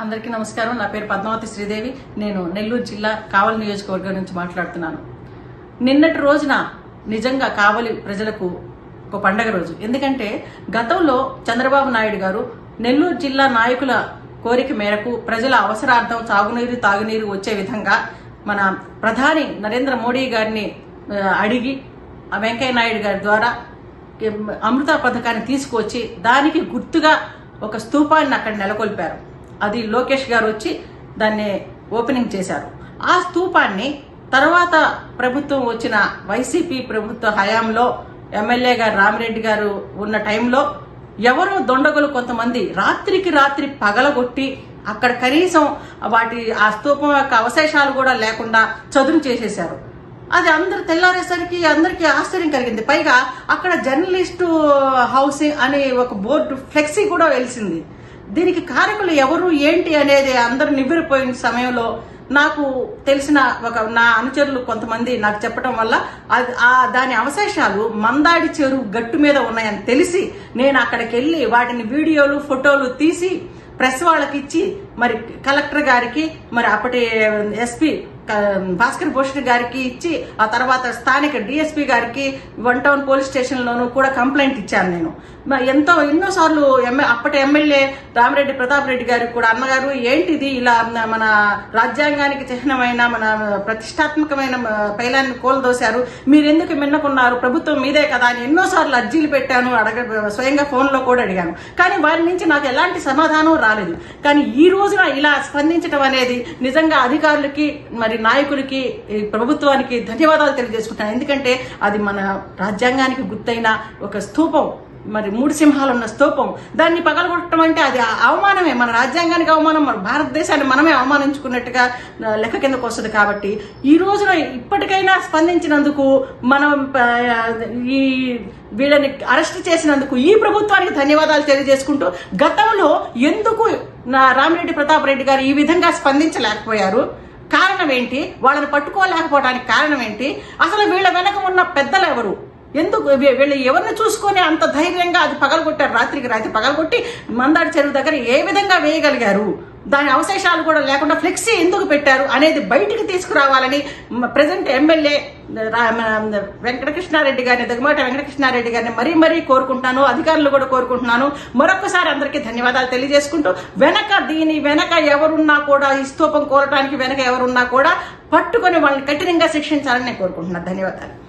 అందరికీ నమస్కారం. నా పేరు పద్మావతి శ్రీదేవి. నేను నెల్లూరు జిల్లా కావలి నియోజకవర్గం నుంచి మాట్లాడుతున్నాను. నిన్నటి రోజున నిజంగా కావలి ప్రజలకు ఒక పండగ రోజు. ఎందుకంటే గతంలో చంద్రబాబు నాయుడు గారు నెల్లూరు జిల్లా నాయకుల కోరిక మేరకు ప్రజల అవసరార్థం తాగునీరు తాగునీరు వచ్చే విధంగా మన ప్రధాని నరేంద్ర మోడీ గారిని అడిగి వెంకయ్య నాయుడు గారి ద్వారా అమృత పథకాన్ని తీసుకొచ్చి దానికి గుర్తుగా ఒక స్తూపాన్ని అక్కడ నెలకొల్పారు. అది లోకేష్ గారు వచ్చి దాన్ని ఓపెనింగ్ చేశారు. ఆ స్తూపాన్ని తర్వాత ప్రభుత్వం వచ్చిన వైసీపీ ప్రభుత్వ హయాంలో ఎమ్మెల్యే గారు రామిరెడ్డి గారు ఉన్న టైంలో ఎవరో దొండగులు కొంతమంది రాత్రికి రాత్రి పగలగొట్టి అక్కడ కనీసం వాటి ఆ స్తూపం యొక్క అవశేషాలు కూడా లేకుండా చదును చేసేశారు. అది అందరు తెల్లారేసరికి అందరికీ ఆశ్చర్యం కలిగింది. పైగా అక్కడ జర్నలిస్టు హౌసింగ్ అనే ఒక బోర్డు ఫ్లెక్సీ కూడా వెలిసింది. దీనికి కారకులు ఎవరు ఏంటి అనేది అందరు నివ్వెరిపోయిన సమయంలో నాకు తెలిసిన ఒక నా అనుచరులు కొంతమంది నాకు చెప్పడం వల్ల ఆ దాని అవశేషాలు మందాడి చెరువు గట్టు మీద ఉన్నాయని తెలిసి నేను అక్కడికి వెళ్ళి వాటిని వీడియోలు ఫోటోలు తీసి ప్రెస్ వాళ్ళకి ఇచ్చి మరి కలెక్టర్ గారికి మరి అప్పటి ఎస్పీ భాస్కర్ భూషణ్ గారికి ఇచ్చి ఆ తర్వాత స్థానిక డిఎస్పీ గారికి వన్ టౌన్ పోలీస్ స్టేషన్లోనూ కూడా కంప్లైంట్ ఇచ్చాను నేను. ఎంతో ఎన్నోసార్లు ఎమ్మె అప్పటి ఎమ్మెల్యే రామిరెడ్డి ప్రతాప్ రెడ్డి గారికి కూడా అన్నగారు ఏంటిది ఇలా మన రాజ్యాంగానికి చిహ్నమైన మన ప్రతిష్టాత్మకమైన పైలాన్ని కోల్దోశారు. మీరు ఎందుకు మిన్నకున్నారు? ప్రభుత్వం మీదే కదా అని ఎన్నోసార్లు అర్జీలు పెట్టాను అడగ స్వయంగా ఫోన్లో కూడా అడిగాను. కానీ వారి నుంచి నాకు ఎలాంటి సమాధానం రాలేదు. కానీ ఈ రోజున ఇలా స్పందించడం అనేది నిజంగా అధికారులకి మరి నాయకులకి ఈ ప్రభుత్వానికి ధన్యవాదాలు తెలియజేసుకుంటాను. ఎందుకంటే అది మన రాజ్యాంగానికి గుర్తైన ఒక స్తూపం. మరి మూడు సింహాలు ఉన్న స్తూపం. దాన్ని పగలగొట్టడం అంటే అది అవమానమే. మన రాజ్యాంగానికి అవమానం మన భారతదేశాన్ని మనమే అవమానించుకున్నట్టుగా లెక్క కిందకు వస్తుంది కాబట్టి ఈ రోజున ఇప్పటికైనా స్పందించినందుకు మనం ఈ వీళ్ళని అరెస్ట్ చేసినందుకు ఈ ప్రభుత్వానికి ధన్యవాదాలు తెలియజేసుకుంటూ గతంలో ఎందుకు నా రామిరెడ్డి ప్రతాప్ రెడ్డి గారు ఈ విధంగా స్పందించలేకపోయారు? కారణం ఏంటి? వాళ్ళని పట్టుకోలేకపోవడానికి కారణం ఏంటి? అసలు వీళ్ళ వెనక ఉన్న పెద్దలు ఎవరు? ఎందుకు? వీళ్ళు ఎవరిని చూసుకొని అంత ధైర్యంగా అది పగలగొట్టారు? రాత్రికి రాత్రి పగలగొట్టి మందాడి చెరువు దగ్గర ఏ విధంగా వేయగలిగారు? దాని అవశేషాలు కూడా లేకుండా ఫ్లెక్సీ ఎందుకు పెట్టారు అనేది బయటికి తీసుకురావాలని ప్రజెంట్ ఎమ్మెల్యే వెంకటకృష్ణారెడ్డి గారిని దగ్గమాట వెంకటకృష్ణారెడ్డి గారిని మరీ మరీ కోరుకుంటున్నాను అధికారులు కూడా కోరుకుంటున్నాను. మరొకసారి అందరికీ ధన్యవాదాలు తెలియజేసుకుంటూ వెనక దీని వెనక ఎవరున్నా కూడా ఈ స్తూపం కోరటానికి వెనక ఎవరున్నా కూడా పట్టుకొని వాళ్ళని కఠినంగా శిక్షించాలని నేను కోరుకుంటున్నాను. ధన్యవాదాలు.